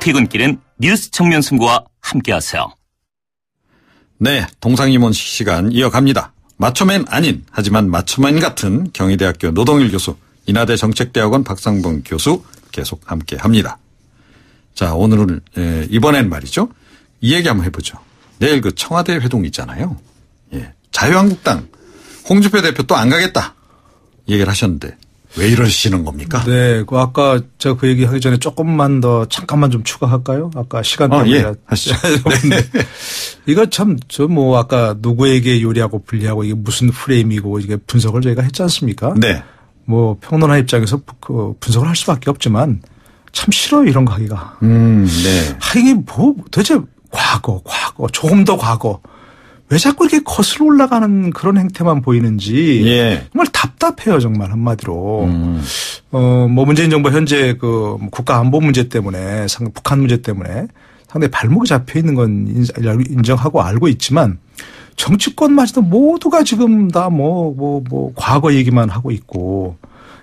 퇴근길은 뉴스 청년 승구와 함께하세요. 네, 동상이몬 시간 이어갑니다. 마초맨 아닌 하지만 마초맨 같은 경희대학교 노동일 교수, 인하대 정책대학원 박상봉 교수 계속 함께합니다. 자, 오늘은 예, 이번엔 말이죠. 이 얘기 한번 해보죠. 내일 그 청와대 회동 있잖아요. 예, 자유한국당 홍준표 대표 또 안 가겠다 얘기를 하셨는데 왜 이러시는 겁니까? 네, 그 아까 제가 그 얘기 하기 전에 조금만 더 잠깐만 좀 추가할까요? 아까 시간 아, 때문에 예, 하시죠. 네. 이거 참 저 뭐 아까 누구에게 요리하고 분리하고 이게 무슨 프레임이고 이게 분석을 저희가 했지 않습니까? 네. 뭐 평론가 입장에서 그 분석을 할 수밖에 없지만 참 싫어요 이런 거 하기가. 음, 네. 하긴 뭐 도대체 과거, 과거, 조금 더 과거. 왜 자꾸 이렇게 거슬러 올라가는 그런 행태만 보이는지 예. 정말 답답해요 정말 한마디로. 음. 어, 뭐 문재인 정부 현재 그 국가 안보 문제 때문에 상 북한 문제 때문에 상당히 발목이 잡혀 있는 건 인- 인정하고 알고 있지만 정치권마저도 모두가 지금 다 뭐 뭐 뭐 과거 얘기만 하고 있고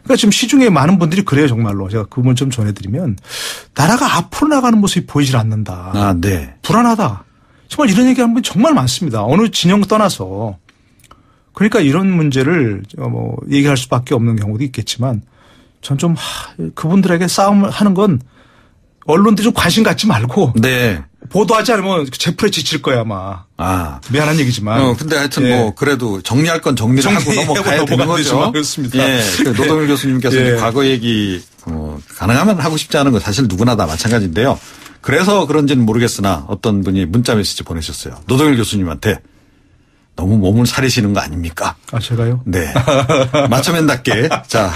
그러니까 지금 시중에 많은 분들이 그래요 정말로 제가 그분 좀 전해드리면 나라가 앞으로 나가는 모습이 보이질 않는다. 아, 네. 불안하다. 정말 이런 얘기 하는 분 정말 많습니다. 어느 진영 떠나서. 그러니까 이런 문제를 뭐 얘기할 수밖에 없는 경우도 있겠지만 전 좀 그분들에게 싸움을 하는 건 언론들이 좀 관심 갖지 말고 네. 보도하지 않으면 제풀에 지칠 거야 아마. 아. 미안한 얘기지만. 어, 근데 하여튼 예. 뭐 그래도 정리할 건 정리를 하고 정리 하고 넘어가야 되는 거죠. 그렇습니다. 예. 그 노동일 교수님께서 예. 과거 얘기 어, 가능하면 하고 싶지 않은 건 사실 누구나 다 마찬가지인데요. 그래서 그런지는 모르겠으나 어떤 분이 문자 메시지 보내셨어요. 노동일 교수님한테 너무 몸을 사리시는 거 아닙니까? 아 제가요? 네. 맞춰맨답게 자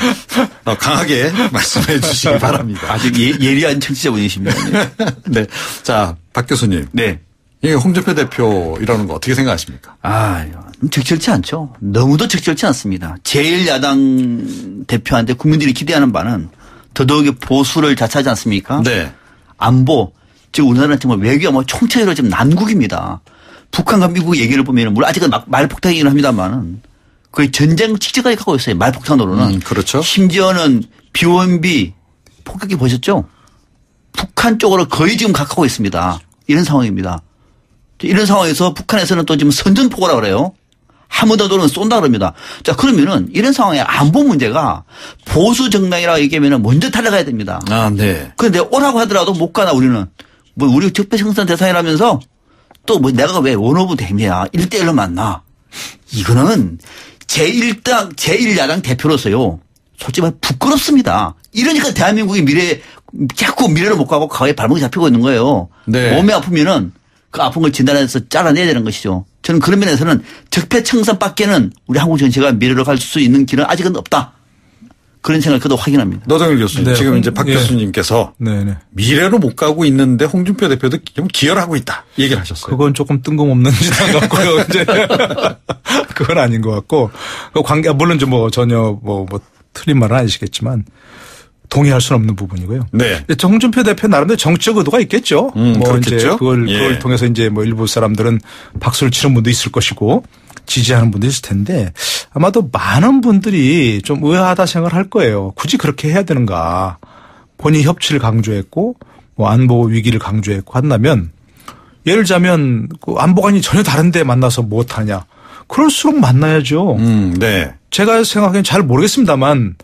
어, 강하게 말씀해 주시기 바랍니다. 아주 예, 예리한 청취자분이십니다. 네. 네. 자, 박 교수님. 네. 이게 홍준표 대표 이러는 거 어떻게 생각하십니까? 아, 적절치 않죠. 너무도 적절치 않습니다. 제1야당 대표한테 국민들이 기대하는 바는 더더욱이 보수를 자처하지 않습니까? 네. 안보, 즉 우리나라는 정말 외교 뭐 총체적으로 지금 난국입니다. 북한과 미국 얘기를 보면 물론 아직은 막 말폭탄이긴 합니다만은 거의 전쟁 직전까지 가고 있어요. 말폭탄으로는. 음, 그렇죠. 심지어는 B1B 폭격기 보셨죠? 북한 쪽으로 거의 지금 가까워 있습니다. 이런 상황입니다. 이런 상황에서 북한에서는 또 지금 선전포고라 그래요. 한번더 돌면 쏜다 그럽니다. 자, 그러면은 이런 상황에 안보 문제가 보수 정당이라고 얘기하면은 먼저 탈락해야 됩니다. 아, 네. 그런데 오라고 하더라도 못 가나 우리는. 뭐 우리 적폐 청산 대상이라면서 또 뭐 내가 왜 원오브 대미야. 1대1로 만나. 이거는 제1당, 제1야당 대표로서요. 솔직히 말해 부끄럽습니다. 이러니까 대한민국의 미래, 자꾸 미래로 못 가고 과거에 발목이 잡히고 있는 거예요. 네. 몸이 아프면은 그 아픈 걸 진단해서 잘라내야 되는 것이죠. 저는 그런 면에서는 적폐청산 밖에는 우리 한국 전체가 미래로 갈 수 있는 길은 아직은 없다. 그런 생각을 그도 확인합니다. 노정일 교수님. 네, 지금 홍- 이제 박 예. 교수님께서 네네. 미래로 못 가고 있는데 홍준표 대표도 좀 기여하고 있다. 이 얘기를 하셨어요. 그건 조금 뜬금없는 것 같고요. 이제 그건 아닌 것 같고 그 관계 물론 좀 뭐 전혀 뭐, 뭐 틀린 말은 아니시겠지만 동의할 수는 없는 부분이고요. 네. 홍준표 대표 나름대로 정치적 의도가 있겠죠. 음, 뭐 그렇겠죠. 그걸 예. 그걸 통해서 이제 뭐 일부 사람들은 박수를 치는 분도 있을 것이고 지지하는 분도 있을 텐데 아마도 많은 분들이 좀 의아하다 생각을 할 거예요. 굳이 그렇게 해야 되는가? 본인이 협치를 강조했고 뭐 안보 위기를 강조했고 한다면 예를 들자면 그 안보관이 전혀 다른데 만나서 무엇하냐? 그럴수록 만나야죠. 음, 네. 제가 생각하기엔 잘 모르겠습니다만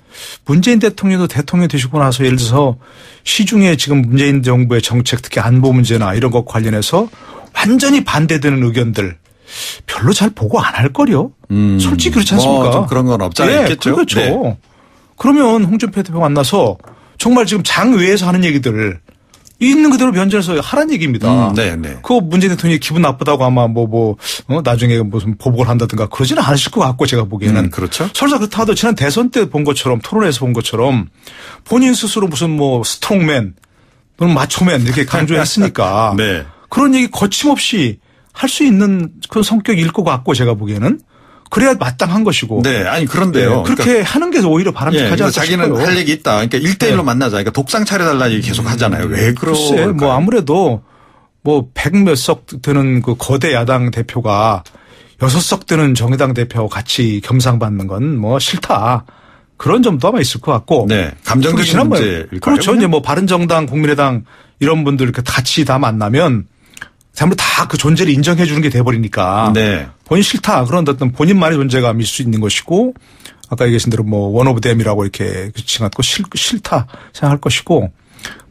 문재인 대통령도 대통령 되시고 나서 예를 들어서 시중에 지금 문재인 정부의 정책 특히 안보 문제나 이런 것 관련해서 완전히 반대되는 의견들 별로 잘 보고 안 할 거요. 음, 솔직히 그렇지 뭐 않습니까? 좀 그런 건 없지 예, 있겠죠. 그렇죠. 네. 그러면 홍준표 대표 만나서 정말 지금 장 외에서 하는 얘기들 있는 그대로 변절해서 하란 얘기입니다. 음, 네, 네. 그 문재인 대통령이 기분 나쁘다고 아마 뭐, 뭐, 어, 나중에 무슨 보복을 한다든가 그러지는 않으실 것 같고 제가 보기에는. 음, 그렇죠. 설사 그렇다 하도 지난 대선 때 본 것처럼 토론에서 본 것처럼 본인 스스로 무슨 뭐 스트롱맨 또는 마초맨 이렇게 강조했으니까. 네. 그런 얘기 거침없이 할 수 있는 그런 성격일 것 같고 제가 보기에는. 그래야 마땅한 것이고. 네, 아니 그런데요. 예, 그렇게 그러니까 하는 게 오히려 예, 바람직하지 그래서 않을까 자기는 싶어요. 할 얘기 있다. 그러니까 1대1로 네. 만나자. 그러니까 독상 차려달라 얘기 계속 하잖아요. 왜 그러? 글쎄, 뭐 아무래도 뭐 백 몇석 되는 그 거대 야당 대표가 여섯 석 되는 정의당 대표하고 같이 겸상받는 건 뭐 싫다. 그런 점도 아마 있을 것 같고. 네, 감정적인 문제일까요? 그렇죠. 그냥? 이제 뭐 바른정당, 국민의당 이런 분들 이렇게 같이 다 만나면 전부 다그 존재를 인정해 주는 게 돼버리니까 네. 본인 싫다 그런 어떤 본인만의 존재감일 수 있는 것이고 아까 얘기하신 대로 뭐 원오브 댐이라고 이렇게 칭하고 싫, 싫다 생각할 것이고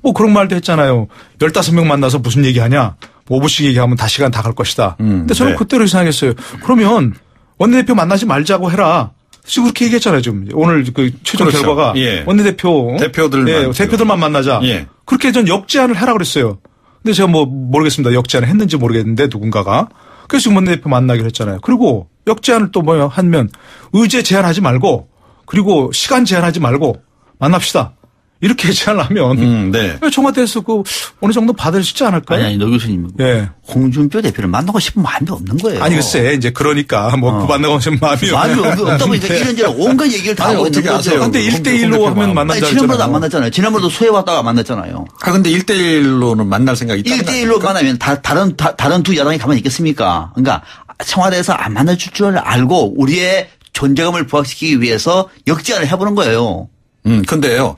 뭐 그런 말도 했잖아요. 15명 만나서 무슨 얘기하냐. 5분씩 얘기하면 다 시간 다 갈 것이다. 음, 근데 저는 네. 그때로 생각했어요. 그러면 원내대표 만나지 말자고 해라. 지금 그렇게 얘기했잖아요. 지금 오늘 그 최종 그렇죠. 결과가 예. 원내대표 대표들만 예. 대표들만 만나자. 예. 그렇게 전 역제안을 해라 그랬어요. 근데 제가 뭐 모르겠습니다. 역제안을 했는지 모르겠는데 누군가가 그래서 지금 원내대표 만나기로 했잖아요. 그리고 역제안을 또뭐 하면 의제 제한하지 말고 그리고 시간 제한하지 말고 만납시다. 이렇게 하면 음, 네. 청와대에서 그 어느 정도 받을 수 있지 않을까요? 아니, 아니, 노 교수님. 예. 홍준표 대표를 만나고 싶은 마음이 없는 거예요. 아니 글쎄 이제 그러니까 뭐그 만나고 싶은 마음이 마음이 없- 없다 보니까. 이런저런 온갖 얘기를 다 아니, 하고 있는 거죠. 근데 홍- 1대1로 홍 하면 아니, 지난번에도 안. 만났잖아요. 지난번에도 수해 왔다가 만났잖아요. 아, 근데 1대1로는 만날 생각이 있다. 1대1로 만나면 다, 다른, 다, 다른 두 야당이 가만히 있겠습니까? 그러니까 청와대에서 안 만나줄 줄 알고 우리의 존재감을 부각시키기 위해서 역제안을 해보는 거예요. 음, 근데요.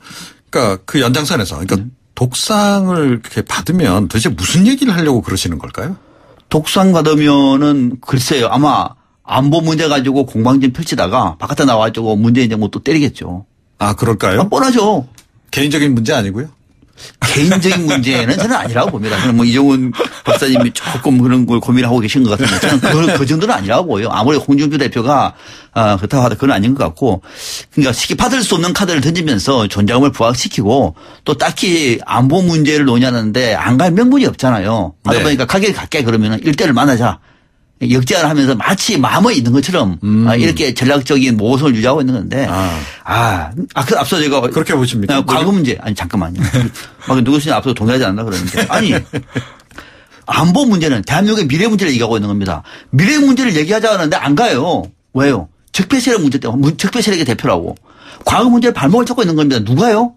그러니까 그 연장선에서 그러니까 음. 독상을 이렇게 받으면 도대체 무슨 얘기를 하려고 그러시는 걸까요? 독상 받으면은 글쎄요. 아마 안보 문제 가지고 공방전 펼치다가 바깥에 나와가지고 문재인 정부 또 때리겠죠. 아, 그럴까요? 아, 뻔하죠. 개인적인 문제 아니고요? 개인적인 문제는 저는 아니라고 봅니다. 저는 뭐 이종훈 박사님이 조금 그런 걸 고민하고 계신 것 같은데 저는 그, 그 정도는 아니라고 보여요. 아무리 홍준표 대표가 아, 그렇다고 하다 그건 아닌 것 같고 그러니까 쉽게 받을 수 없는 카드를 던지면서 존재감을 부각시키고 또 딱히 안보 문제를 논의하는데 안 갈 명분이 없잖아요. 하다 네. 보니까 가게 갈게 그러면 일대를 만나자. 역제안을 하면서 마치 마음에 있는 것처럼 아, 이렇게 전략적인 모습을 유지하고 있는 건데 음. 아. 아, 아, 그 앞서 제가 그렇게 보십니까? 아, 과거 문제 아니 잠깐만요. 막 누구시나 앞서 동의하지 않나 그러는데 아니 안보 문제는 대한민국의 미래 문제를 얘기하고 있는 겁니다. 미래 문제를 얘기하자 하는데 안 가요. 왜요? 적폐 세력 문제 때문에 문- 적폐 세력의 대표라고 과거 문제를 발목을 잡고 있는 겁니다. 누가요?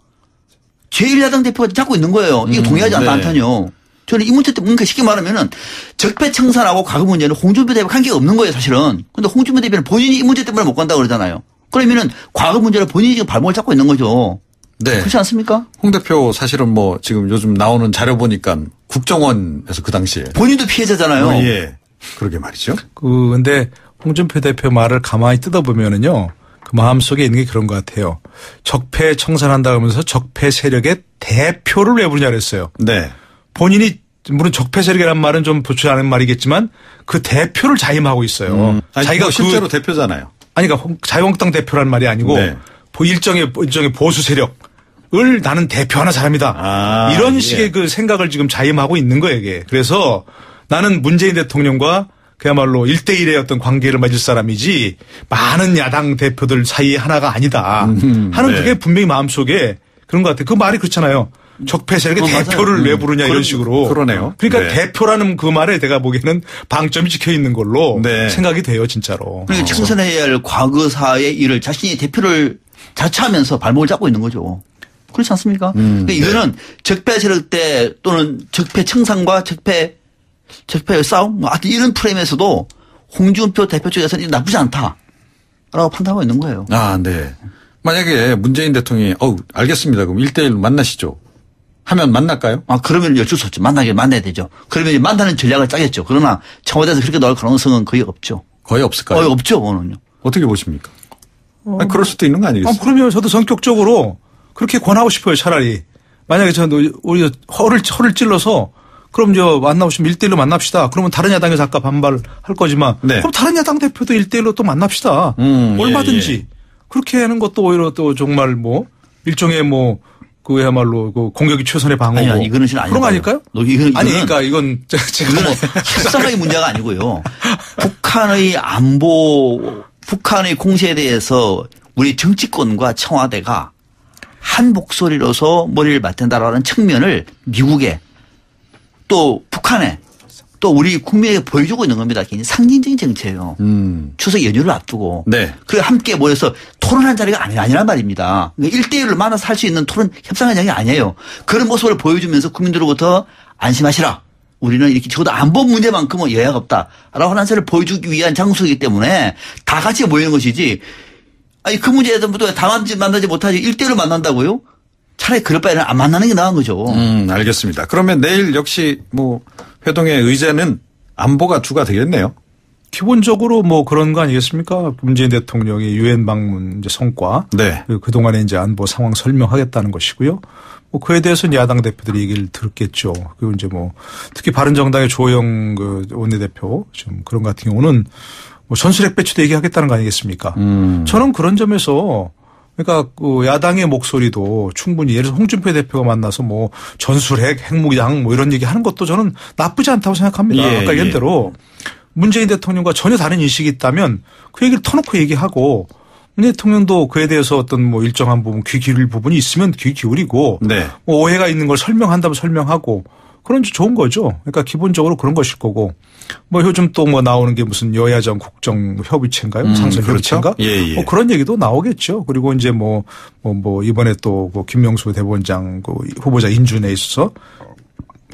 제1야당 대표가 잡고 있는 거예요. 이거 동의하지 않다 네. 않다뇨. 저는 이 문제 때문에 그러니까 쉽게 말하면은 적폐 청산하고 과거 문제는 홍준표 대표 관계가 없는 거예요, 사실은. 근데 홍준표 대표는 본인이 이 문제 때문에 못 간다고 그러잖아요. 그러면은 과거 문제를 본인이 지금 발목을 잡고 있는 거죠. 네. 그렇지 않습니까? 홍 대표 사실은 뭐 지금 요즘 나오는 자료 보니까 국정원에서 그 당시에. 본인도 피해자잖아요. 어, 예. 그러게 말이죠. 그 근데 홍준표 대표 말을 가만히 뜯어보면은요. 그 마음속에 있는 게 그런 것 같아요. 적폐 청산한다 그러면서 적폐 세력의 대표를 왜 부르냐 그랬어요. 네. 본인이 물론 적폐 세력이라는 말은 좀 부추지 않은 말이겠지만 그 대표를 자임하고 있어요. 음. 아니, 자기가 그거 실제로 그 대표잖아요. 아니 그러니까 홍- 자유한국당 대표라는 말이 아니고 네. 보- 일정의 일정의 보수 세력을 나는 대표하는 사람이다. 아, 이런 예. 식의 그 생각을 지금 자임하고 있는 거예요, 이게. 그래서 나는 문재인 대통령과 그야말로 일대일의 어떤 관계를 맺을 사람이지 많은 야당 대표들 사이에 하나가 아니다. 하는 네. 그게 분명히 마음속에 그런 것 같아요. 그 말이 그렇잖아요. 적폐 세력의 어, 맞아요. 대표를 왜 음. 부르냐 이런 식으로. 그러네요. 그러니까 네. 대표라는 그 말에 내가 보기에는 방점이 찍혀 있는 걸로 네. 생각이 돼요, 진짜로. 그러니까 청산해야 할 과거사의 일을 자신이 대표를 자처하면서 발목을 잡고 있는 거죠. 그렇지 않습니까? 음, 그러니까 이거는 적폐 세력 때 또는 적폐 청산과 적폐 적폐 싸움 뭐 하여튼 이런 프레임에서도 홍준표 대표 쪽에서는 나쁘지 않다라고 판단하고 있는 거예요. 아, 네. 만약에 문재인 대통령이, 어우, 알겠습니다. 그럼 1대1 만나시죠. 하면 만날까요? 아 그러면 어쩔 수 없죠. 만나게 만나야 되죠. 그러면 이제 만나는 전략을 짜겠죠. 그러나 청와대에서 그렇게 나올 가능성은 거의 없죠. 거의 없을까요? 거의 없죠, 오는요. 어떻게 보십니까? 아니, 그럴 수도 있는 거 아, 아니겠어요? 그러면 저도 성격적으로 그렇게 권하고 싶어요, 차라리. 만약에 저, 우리 허를, 허를 찔러서 그럼 저 만나보시면 1대1로 만납시다. 그러면 다른 야당에서 아까 반발할 거지만 네. 그럼 다른 야당 대표도 1대1로 또 만납시다. 음, 예, 얼마든지. 예. 그렇게 하는 것도 오히려 또 정말 뭐 일종의 뭐 그야말로 그 공격이 최선의 방어고. 아니, 아니, 이거는 실은 그런 거. 아닐까요? 너 이거는- 아니, 그러니까 이건 제가 뭐 이거는 협상의 문제가 아니고요. 북한의 안보, 북한의 공세에 대해서 우리 정치권과 청와대가 한 목소리로서 머리를 맞댄다라는 측면을 미국에 또 북한에 또 우리 국민에게 보여주고 있는 겁니다. 굉장히 상징적인 정치예요. 음. 추석 연휴를 앞두고. 네. 그리고 함께 모여서 토론한 자리가 아니, 아니란 말입니다. 그러니까 1대1로 만나서 할 수 있는 토론, 협상의 자리가 아니에요. 그런 모습을 보여주면서 국민들로부터 안심하시라. 우리는 이렇게 적어도 안보 문제만큼은 여야가 없다. 라고 하는 사실을 보여주기 위한 장소이기 때문에 다 같이 모이는 것이지. 아니, 그 문제에 대해서 또 만나지, 만나지 못하지 1대1로 만난다고요? 차라리 그럴 바에는 안 만나는 게 나은 거죠. 음, 알겠습니다. 그러면 내일 역시 뭐 회동의 의제는 안보가 주가 되겠네요. 기본적으로 뭐 그런 거 아니겠습니까? 문재인 대통령이 유엔 방문 이제 성과, 네. 그 그동안의 이제 안보 상황 설명하겠다는 것이고요. 뭐 그에 대해서는 야당 대표들이 얘기를 들었겠죠. 그리고 이제 뭐 특히 바른정당의 조영 그 원내대표 지금 그런 같은 경우는 뭐 전술핵 배치도 얘기하겠다는 거 아니겠습니까? 음. 저는 그런 점에서 그러니까 그 야당의 목소리도 충분히 예를 들어 홍준표 대표가 만나서 뭐 전술핵, 핵무기장 뭐 이런 얘기 하는 것도 저는 나쁘지 않다고 생각합니다. 예, 아까 예. 얘기대로 문재인 대통령과 전혀 다른 인식이 있다면 그 얘기를 터놓고 얘기하고 문재인 대통령도 그에 대해서 어떤 뭐 일정한 부분 귀 기울일 부분이 있으면 귀 기울이고 네. 뭐 오해가 있는 걸 설명한다면 설명하고 그런 게 좋은 거죠. 그러니까 기본적으로 그런 것일 거고 뭐 요즘 또 뭐 나오는 게 무슨 여야정 국정 협의체인가요? 음, 상설 그렇죠. 협의체인가? 예, 예. 뭐 그런 얘기도 나오겠죠. 그리고 이제 뭐, 뭐, 뭐 이번에 또그 김명수 대법원장 그 후보자 인준에 있어서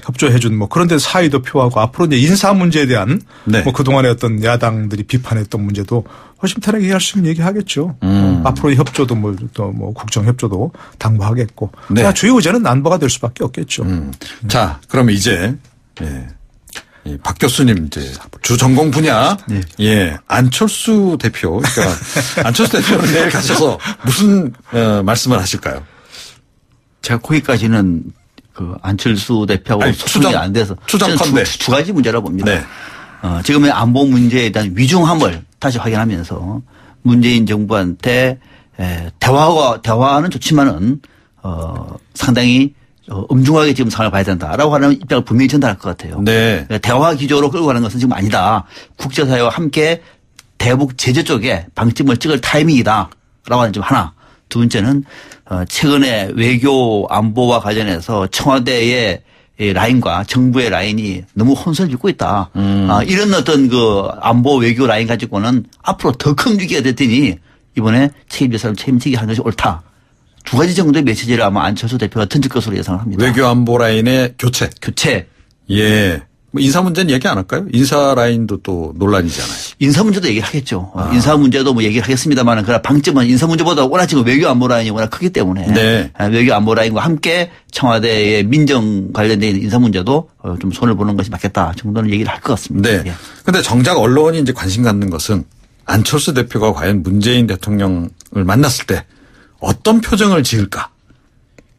협조해준 뭐 그런 데 사의도 표하고 앞으로 이제 인사 문제에 대한 네. 뭐 그동안에 어떤 야당들이 비판했던 문제도 허심탄회하게 얘기할 수 있는 얘기 하겠죠. 음. 어, 앞으로 협조도 뭐또뭐 국정 협조도 당부하겠고. 네. 주요 의제는 안보가 될 수밖에 없겠죠. 음. 자, 그러면 이제 예. 이박 교수님 이제 주 전공 분야 네. 예 안철수 대표 그러니까 안철수 대표는 내일 가셔서 무슨 어, 말씀을 하실까요? 제가 거기까지는 그 안철수 대표하고 아니, 소통이 추정- 안 돼서 추정컨대. 저는 두, 두 가지 문제라고 봅니다. 네. 어, 지금의 안보 문제에 대한 위중함을 다시 확인하면서 문재인 정부한테 에, 대화가 대화는 좋지만은 어, 상당히 어, 엄중하게 지금 상황을 봐야 된다라고 하는 입장을 분명히 전달할 것 같아요. 네. 그러니까 대화 기조로 끌고 가는 것은 지금 아니다. 국제사회와 함께 대북 제재 쪽에 방점을 찍을 타이밍이다. 라고 하는 점 하나. 두 번째는 어, 최근에 외교 안보와 관련해서 청와대의 이 라인과 정부의 라인이 너무 혼선을 빚고 있다. 아, 이런 어떤 그 안보 외교 라인 가지고는 앞으로 더 큰 위기가 됐더니 이번에 책임질 사람 책임지게 하는 것이 옳다. 두 가지 정도의 메시지를 아마 안철수 대표가 던질 것으로 예상을 합니다. 외교 안보 라인의 교체. 교체. 예. 뭐 인사 문제는 얘기 안 할까요? 인사 라인도 또 논란이잖아요. 인사 문제도 얘기를 하겠죠. 아. 어, 인사 문제도 뭐 얘기를 하겠습니다만은 그러나 방점은 인사 문제보다 워낙 지금 외교 안보 라인이 워낙 크기 때문에 네. 아, 외교 안보 라인과 함께 청와대의 민정 관련된 인사 문제도 어, 좀 손을 보는 것이 맞겠다 정도는 얘기를 할 것 같습니다. 네. 예. 근데 정작 언론이 이제 관심 갖는 것은 안철수 대표가 과연 문재인 대통령을 만났을 때 어떤 표정을 지을까?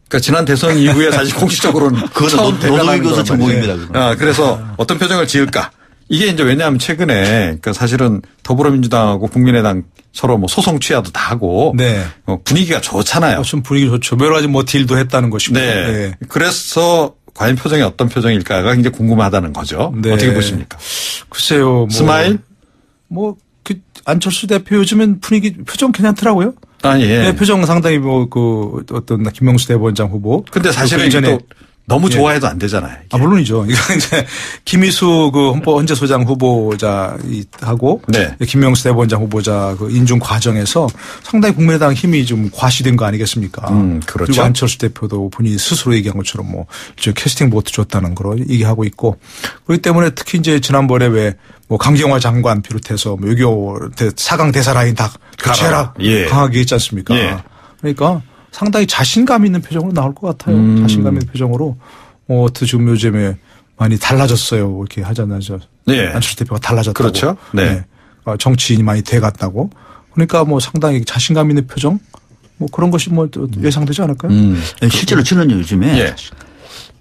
그러니까 지난 대선 이후에 사실 공식적으로는 처음 노- 대변하는 거란 전공입니다. 그건. 아, 그래서 어떤 표정을 지을까? 이게 이제 왜냐하면 최근에 그러니까 사실은 더불어민주당하고 국민의당 서로 뭐 소송 취하도 다 하고 네. 어, 분위기가 좋잖아요. 어, 좀 분위기 좋죠. 여러 가지 뭐 딜도 했다는 것이고. 네. 그래서 과연 표정이 어떤 표정일까가 굉장히 궁금하다는 거죠. 네. 어떻게 보십니까? 글쎄요. 뭐 스마일? 뭐, 그, 안철수 대표 요즘엔 분위기, 표정 괜찮더라고요. 아니, 예. 네, 표정 상당히 뭐, 그, 어떤 김명수 대법원장 후보. 근데 사실은 그 이전에 또 너무 예. 좋아해도 안 되잖아요. 이게. 아, 물론이죠. 이거 이제 김희수 그 헌법 헌재 소장 후보자 이- 하고 네. 김명수 대법원장 후보자 그 인준 과정에서 상당히 국민의당 힘이 좀 과시된 거 아니겠습니까? 음, 그렇죠. 리고 안철수 대표도 본인이 스스로 얘기한 것처럼 뭐 캐스팅 보트 줬다는 걸 얘기하고 있고 그렇기 때문에 특히 이제 지난번에 왜 뭐 강경화 장관 비롯해서 뭐 외교 대- 사강 대사 라인 다 교체해라 예. 강하게 했지 않습니까? 예. 그러니까 상당히 자신감 있는 표정으로 나올 것 같아요. 음. 자신감 있는 표정으로 어, 또 지금 요즘에 많이 달라졌어요. 이렇게 하잖아요. 저 네. 안철수 대표가 달라졌다고. 그렇죠. 네. 어, 정치인이 많이 돼갔다고. 그러니까 뭐 상당히 자신감 있는 표정 뭐 그런 것이 뭐또 예상되지 않을까요? 음. 실제로 저는 요즘에 예.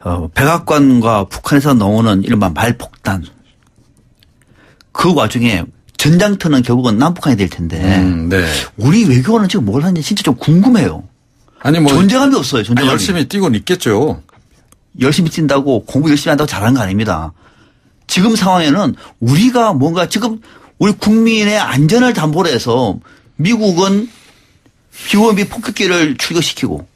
어, 백악관과 북한에서 나오는 이른바 말폭탄 그 와중에 전장터는 결국은 남북한이 될 텐데 음, 네. 우리 외교관은 지금 뭘 하는지 진짜 좀 궁금해요. 아니 뭐 존재감이 없어요. 아, 존재감이. 열심히 뛰고는 있겠죠. 열심히 뛴다고 공부 열심히 한다고 잘하는 거 아닙니다. 지금 상황에는 우리가 뭔가 지금 우리 국민의 안전을 담보로 해서 미국은 비원비 폭격기를 출격시키고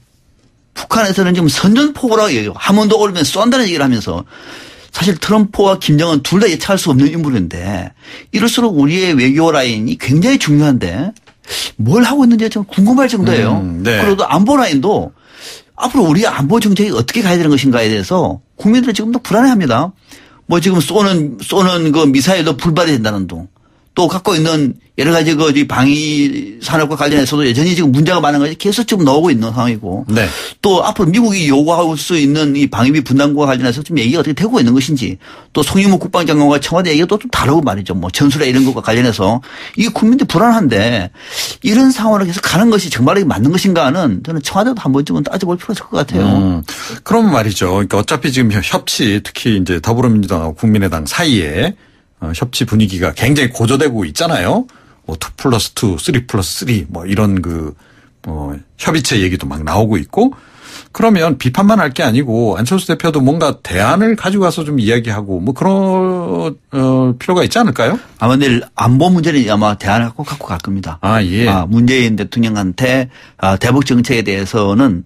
북한에서는 지금 선전포고라고 번더 올리면 쏜다는 얘기를 하면서 사실 트럼프와 김정은 둘 다 예측할 수 없는 인물인데 이럴수록 우리의 외교 라인이 굉장히 중요한데 뭘 하고 있는지 좀 궁금할 정도예요. 음, 네. 또 안보 라인도 앞으로 우리의 안보 정책이 어떻게 가야 되는 것인가에 대해서 국민들은 지금도 불안해합니다. 뭐 지금 쏘는 쏘는 그 미사일도 불발이 된다는 둥. 또 갖고 있는 여러 가지 그 방위 산업과 관련해서도 여전히 지금 문제가 많은 것이 계속 지금 나오고 있는 상황이고 네. 또 앞으로 미국이 요구할 수 있는 이 방위비 분담과 관련해서 좀 얘기가 어떻게 되고 있는 것인지 또 송영무 국방장관과 청와대 얘기가 또 좀 다르고 말이죠. 뭐 전술에 이런 것과 관련해서 이게 국민들 불안한데 이런 상황으로 계속 가는 것이 정말 맞는 것인가는 저는 청와대도 한 번쯤은 따져볼 필요가 있을 것 같아요. 음, 그럼 말이죠. 그러니까 어차피 지금 협치 특히 이제 더불어민주당하고 국민의당 사이에 어, 협치 분위기가 굉장히 고조되고 있잖아요. 뭐2 플러스 2, 3 플러스 3, 뭐 이런 그, 뭐, 협의체 얘기도 막 나오고 있고 그러면 비판만 할 게 아니고 안철수 대표도 뭔가 대안을 가지고 와서 좀 이야기하고 뭐 그런, 어, 필요가 있지 않을까요? 아마 내일 안보 문제는 아마 대안을 꼭 갖고 갈 겁니다. 아, 예. 아, 문재인 대통령한테 아, 대북 정책에 대해서는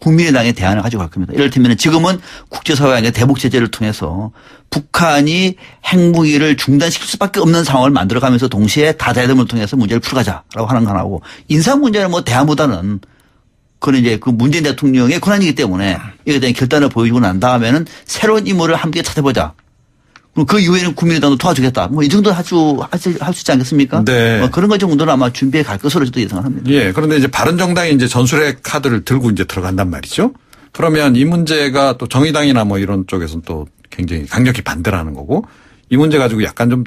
국민의당의 대안을 가지고 갈 겁니다. 이를테면 지금은 국제사회가 아니라 대북 제재를 통해서 북한이 핵무기를 중단시킬 수밖에 없는 상황을 만들어가면서 동시에 다대담을 통해서 문제를 풀어가자라고 하는 거 하나고 인상 문제는 뭐 대안보다는 그건 이제 그 문재인 대통령의 권한이기 때문에 이에 대한 결단을 보여주고 난 다음에는 새로운 인물을 함께 찾아보자. 그 이후에는 국민의당도 도와주겠다. 뭐 이 정도 할수 할수 있지 않겠습니까? 네. 뭐 그런 것 정도는 아마 준비해 갈 것으로 저도 예상을 합니다. 예. 그런데 이제 바른정당이 이제 전술핵 카드를 들고 이제 들어간단 말이죠. 그러면 이 문제가 또 정의당이나 뭐 이런 쪽에서는 또 굉장히 강력히 반대를 하는 거고 이 문제 가지고 약간 좀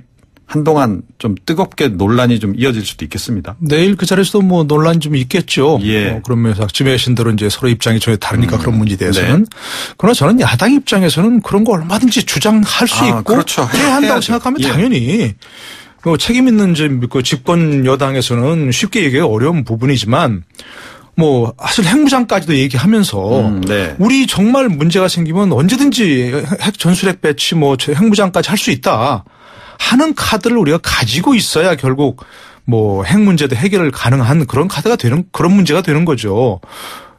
한동안 좀 뜨겁게 논란이 좀 이어질 수도 있겠습니다. 내일 그 자리에서도 뭐 논란이 좀 있겠죠. 예. 어, 그런 면에서 지배신 대로 이제 서로 입장이 전혀 다르니까 음. 그런 문제에 대해서는. 네. 그러나 저는 야당 입장에서는 그런 거 얼마든지 주장할 수 아, 있고 그렇죠. 해야 한다고 해야죠. 생각하면 예. 당연히 그 책임 있는 그 집권 여당에서는 쉽게 얘기하기 어려운 부분이지만 뭐 사실 핵무장까지도 얘기하면서 음, 네. 우리 정말 문제가 생기면 언제든지 핵 전술핵 배치 뭐 핵무장까지 할 수 있다 하는 카드를 우리가 가지고 있어야 결국 뭐 핵 문제도 해결을 가능한 그런 카드가 되는 그런 문제가 되는 거죠.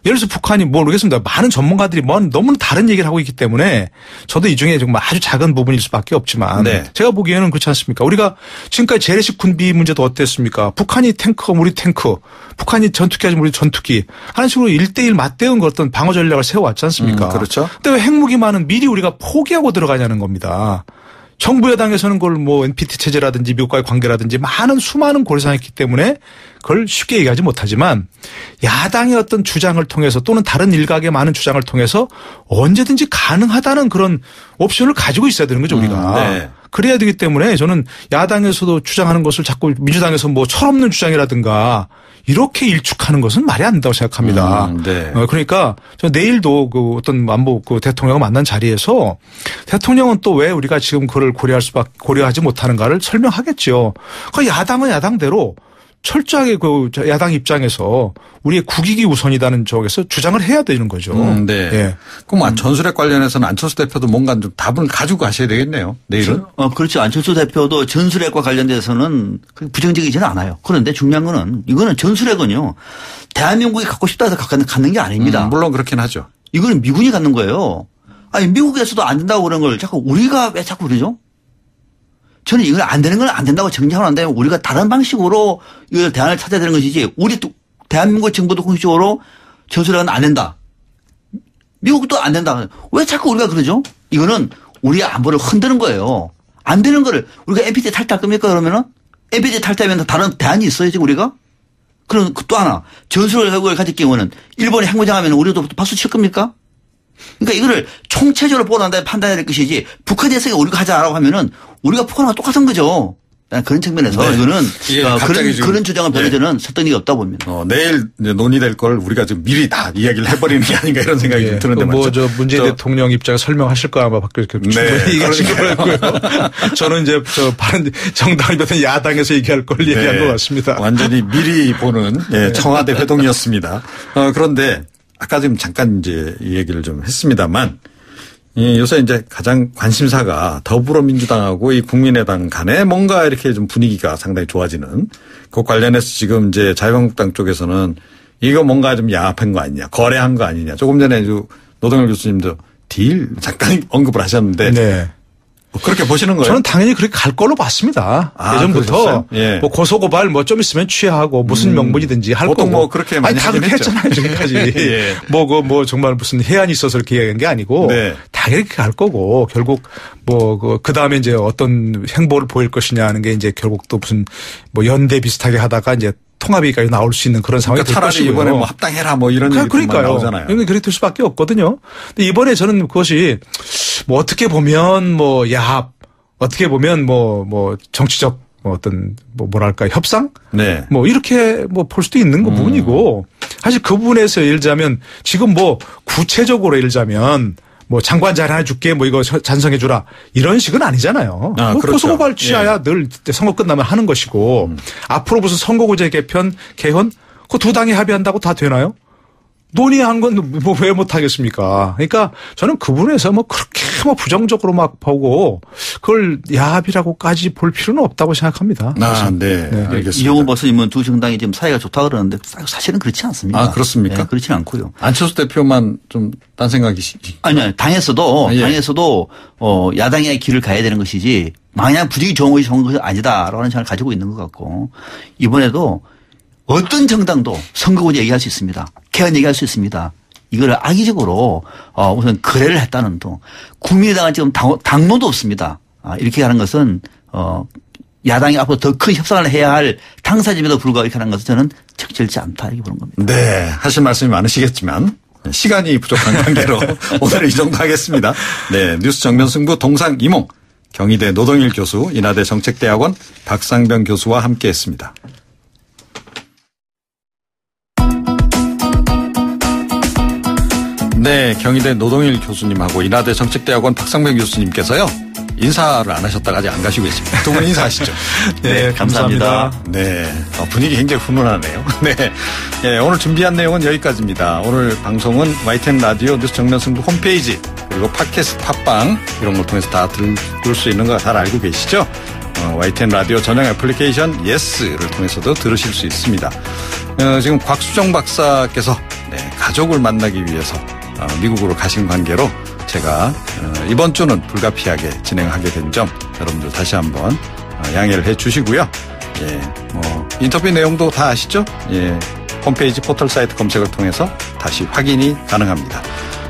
예를 들어서 북한이 뭐 모르겠습니다. 많은 전문가들이 뭐 너무 다른 얘기를 하고 있기 때문에 저도 이 중에 정말 아주 작은 부분일 수밖에 없지만 네. 제가 보기에는 그렇지 않습니까? 우리가 지금까지 재래식 군비 문제도 어땠습니까? 북한이 탱크, 우리 탱크, 북한이 전투기 하지만 우리 전투기 하는 식으로 1대1 맞대응 그 어떤 방어 전략을 세워왔지 않습니까? 음, 그렇죠. 근데 왜 핵무기만은 미리 우리가 포기하고 들어가냐는 겁니다. 정부 여당에서는 그걸 뭐 NPT 체제라든지 미국과의 관계라든지 많은 수많은 고려사항이 있기 때문에 그걸 쉽게 얘기하지 못하지만 야당의 어떤 주장을 통해서 또는 다른 일각의 많은 주장을 통해서 언제든지 가능하다는 그런 옵션을 가지고 있어야 되는 거죠 우리가. 음, 네. 그래야 되기 때문에 저는 야당에서도 주장하는 것을 자꾸 민주당에서 뭐 철없는 주장이라든가 이렇게 일축하는 것은 말이 안 된다고 생각합니다. 음, 네. 어, 그러니까 저 내일도 그 어떤 안보 그 대통령을 만난 자리에서 대통령은 또 왜 우리가 지금 그걸 고려할 수밖에 고려하지 못하는가를 설명하겠죠. 그 야당은 야당대로 철저하게 그 야당 입장에서 우리의 국익이 우선이다는 쪽에서 주장을 해야 되는 거죠. 음, 네. 예. 그럼 아, 전술핵 관련해서는 안철수 대표도 뭔가 좀 답을 가지고 가셔야 되겠네요. 내일은. 어, 그렇죠. 안철수 대표도 전술핵과 관련돼서는 부정적이지는 않아요. 그런데 중요한 거는 이거는 전술핵은요. 대한민국이 갖고 싶다 해서 갖는, 갖는 게 아닙니다. 음, 물론 그렇긴 하죠. 이거는 미군이 갖는 거예요. 아니, 미국에서도 안 된다고 그런 걸 자꾸 우리가 왜 자꾸 그러죠? 저는 이건 안 되는 건 안 된다고 정리하고 난 다음에 우리가 다른 방식으로 이걸 대안을 찾아야 되는 것이지 우리 또 대한민국 정부도 공식적으로 전술핵은 안 된다. 미국도 안 된다. 왜 자꾸 우리가 그러죠? 이거는 우리의 안보를 흔드는 거예요. 안 되는 거를 우리가 NPT 탈퇴할 겁니까 그러면은? NPT 탈퇴하면 다른 대안이 있어요 지금 우리가? 그럼 또 하나 전술핵을 가질 경우는 일본이 핵무장하면 우리도 박수 칠 겁니까? 그러니까 이거를 총체적으로 다음에 판단해야 될 것이지 북한이 했으니까 우리가 하자라고 하면은 우리가 북한과 똑같은 거죠. 그런 측면에서 네. 이거는 예, 어, 갑자기 그런 그런 주장은 별로 예. 저는 설득력이 없다 봅니다. 어, 내일 이제 논의될 걸 우리가 지금 미리 다 이야기를 해버리는 게 아닌가 이런 생각이 좀 드는데 말이죠. 뭐저 문재인 저- 대통령 입장에 설명하실 거 아마 밖에 이렇게 충분히 네, 얘기하신 거고요. 저는 이제 저 바른 정당이든 야당에서 얘기할 걸 얘기한 것 같습니다. 네. 완전히 미리 보는 예, 청와대 회동이었습니다. 어, 그런데 아까 지금 잠깐 이제 이 얘기를 좀 했습니다만 이 요새 이제 가장 관심사가 더불어민주당하고 이 국민의당 간에 뭔가 이렇게 좀 분위기가 상당히 좋아지는 그 관련해서 지금 이제 자유한국당 쪽에서는 이거 뭔가 좀 야합한 거 아니냐, 거래한 거 아니냐. 조금 전에 저 노동열 교수님도 딜 잠깐 언급을 하셨는데 네. 뭐 그렇게 보시는 거예요? 저는 당연히 그렇게 갈 걸로 봤습니다. 아, 예전부터? 예. 뭐 고소고발 뭐 좀 있으면 취하고 무슨 명분이든지 할 보통 거고. 뭐 그렇게 많이 아니 다 그렇게 했죠. 했잖아요 지금까지. 예. 뭐그 뭐 정말 무슨 해안이 있어서 그렇게 얘기한 게 아니고 네. 다 이렇게 갈 거고 결국 뭐그 다음에 이제 어떤 행보를 보일 것이냐 하는 게 이제 결국 또 무슨 뭐 연대 비슷하게 하다가 이제 통합이까지 나올 수 있는 그런 상황이 그러니까 될 차라리. 이번에 뭐 합당해라 뭐 이런 얘기 그러니까요. 나오잖아요. 그렇게 될 수밖에 없거든요. 근데 이번에 저는 그것이 뭐 어떻게 보면 뭐 야합, 어떻게 보면 뭐, 뭐 정치적 뭐 어떤 뭐 뭐랄까 협상? 네. 뭐 이렇게 뭐 볼 수도 있는 그 음. 부분이고 사실 그 부분에서 예를 들자면 지금 뭐 구체적으로 예를 들자면 뭐 장관 잘 하나 줄게 뭐 이거 찬성해 주라 이런 식은 아니잖아요. 아, 뭐 그렇죠. 고소고발 취하야 늘 선거 끝나면 하는 것이고 음. 앞으로 무슨 선거구제 개편 개헌 그 두 당이 합의한다고 다 되나요? 논의한 건 뭐 왜 못하겠습니까? 그러니까 저는 그 부분에서 뭐 그렇게 뭐 부정적으로 막 보고 그걸 야합이라고까지 볼 필요는 없다고 생각합니다. 아, 네. 알겠습니다. 이용호 박사님은 두 정당이 지금 사이가 좋다 그러는데 사실은 그렇지 않습니다. 아, 그렇습니까? 네, 그렇지 않고요. 안철수 대표만 좀 딴 생각이시. 아니요, 당에서도 아, 예. 당에서도 어 야당의 길을 가야 되는 것이지 마냥 좋은 것이 좋은 것이 아니다라는 생각을 가지고 있는 것 같고 이번에도 어떤 정당도 선거구제 얘기할 수 있습니다. 개헌 얘기할 수 있습니다. 이거를 악의적으로 어 우선 거래를 했다는 등 국민의당은 지금 당, 당론도 없습니다. 아, 이렇게 하는 것은 어 야당이 앞으로 더 큰 협상을 해야 할 당사짐에도 불구하고 이렇게 하는 것은 저는 적절치 않다 이렇게 보는 겁니다. 네. 하실 말씀이 많으시겠지만 시간이 부족한 관계로 오늘 이 정도 하겠습니다. 네. 뉴스 정면 승부 동상 이몽 경희대 노동일 교수 인하대 정책대학원 박상병 교수와 함께 했습니다. 네, 경희대 노동일 교수님하고 인하대 정책대학원 박상병 교수님께서요 인사를 안 하셨다가 아직 안 가시고 있습니다. 두 분 인사하시죠. 네, 감사합니다. 네, 어, 분위기 굉장히 훈훈하네요. 네, 예, 오늘 준비한 내용은 여기까지입니다. 오늘 방송은 YTN 라디오 뉴스 정면 승부 홈페이지 그리고 팟캐스트 팟빵 이런 걸 통해서 다 들을 수 있는 거 잘 알고 계시죠? 어, YTN 라디오 전용 애플리케이션 예스를 통해서도 들으실 수 있습니다. 어, 지금 곽수정 박사께서 네, 가족을 만나기 위해서 어, 미국으로 가신 관계로 제가 어, 이번 주는 불가피하게 진행하게 된 점 여러분들 다시 한번 어, 양해를 해 주시고요. 예, 뭐 인터뷰 내용도 다 아시죠? 예, 홈페이지 포털 사이트 검색을 통해서 다시 확인이 가능합니다.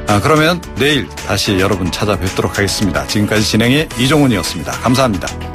아, 그러면 내일 다시 여러분 찾아뵙도록 하겠습니다. 지금까지 진행의 이종훈이었습니다. 감사합니다.